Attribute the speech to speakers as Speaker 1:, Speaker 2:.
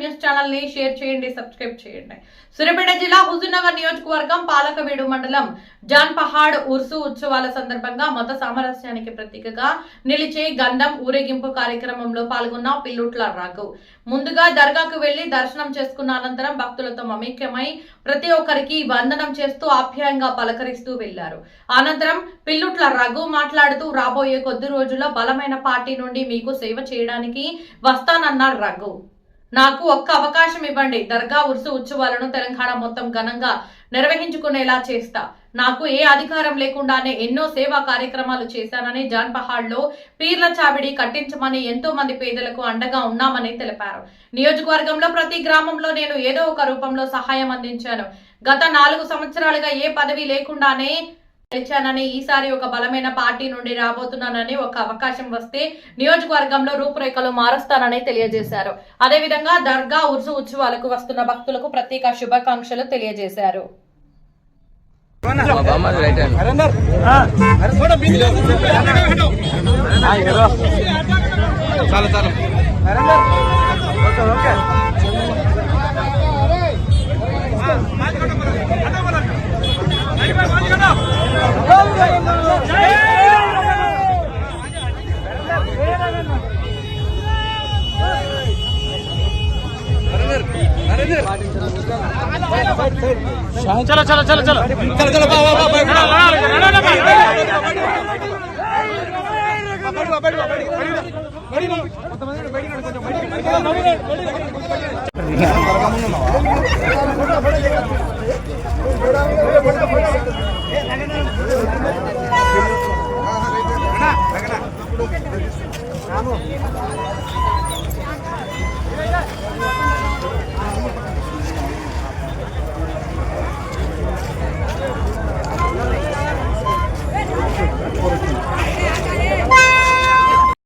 Speaker 1: News ఛానల్ని share చేయండి subscribe చేయండి. సూర్యాపేట జిల్లా హుజూర్నగర్ నియోజకవర్గం పాలకవీడు మండలం జాన్ పహాడ్ ఉర్సు ఉత్సవాల సందర్భంగా మత సామరస్యానికి ప్రతీకగా నిలిచే గంధం ఊరేగింపు కార్యక్రమంలో పాల్గొన్న పిల్లుట్ల రాఘవ్ ముందుగా దర్గాకు వెళ్ళి దర్శనం చేసుకున్న అనంతరం భక్తులతో మమైక్యమై ప్రతి ఒక్కరికి వందనం చేస్తూ ఆప్యాయంగా పలకరిస్తూ వెళ్ళారు. అనంతరం పిల్లుట్ల రఘు మాట్లాడుతూ రాబోయే కొద్ది రోజుల్లో బలమైన పార్టీ నుండి మీకు సేవ చేయడానికి వస్తానన్నారు రఘు. నాకు ఒక్క అవకాశం ఇవ్వండి. దర్గా ఉర్సు ఉత్సవాలను తెలంగాణ మొత్తం ఘనంగా నిర్వహించుకునేలా చేస్తా. నాకు ఏ అధికారం లేకుండానే ఎన్నో సేవా కార్యక్రమాలు చేశానని జాన్ పహాడ్లో పీర్ల చావిడి కట్టించమని ఎంతో మంది పేదలకు అండగా ఉన్నామని తెలిపారు. నియోజకవర్గంలో ప్రతి గ్రామంలో నేను ఏదో ఒక రూపంలో సహాయం అందించాను. గత నాలుగు సంవత్సరాలుగా ఏ పదవి లేకుండానే గెలిచానని ఈసారి ఒక బలమైన పార్టీ నుండి రాబోతున్నానని ఒక అవకాశం వస్తే నియోజకవర్గంలో రూపురేఖలు మారుస్తానని తెలియజేశారు. అదేవిధంగా దర్గా ఉర్సు ఉత్సవాలకు వస్తున్న భక్తులకు ప్రత్యేక శుభాకాంక్షలు తెలియజేశారు.
Speaker 2: మా బామ్మది चलो चलो
Speaker 3: चलो चलो चलो चलो
Speaker 2: वाह वाह वाह लड़ा लड़ा
Speaker 3: लड़ा बैठ बैठ बैठ बैठ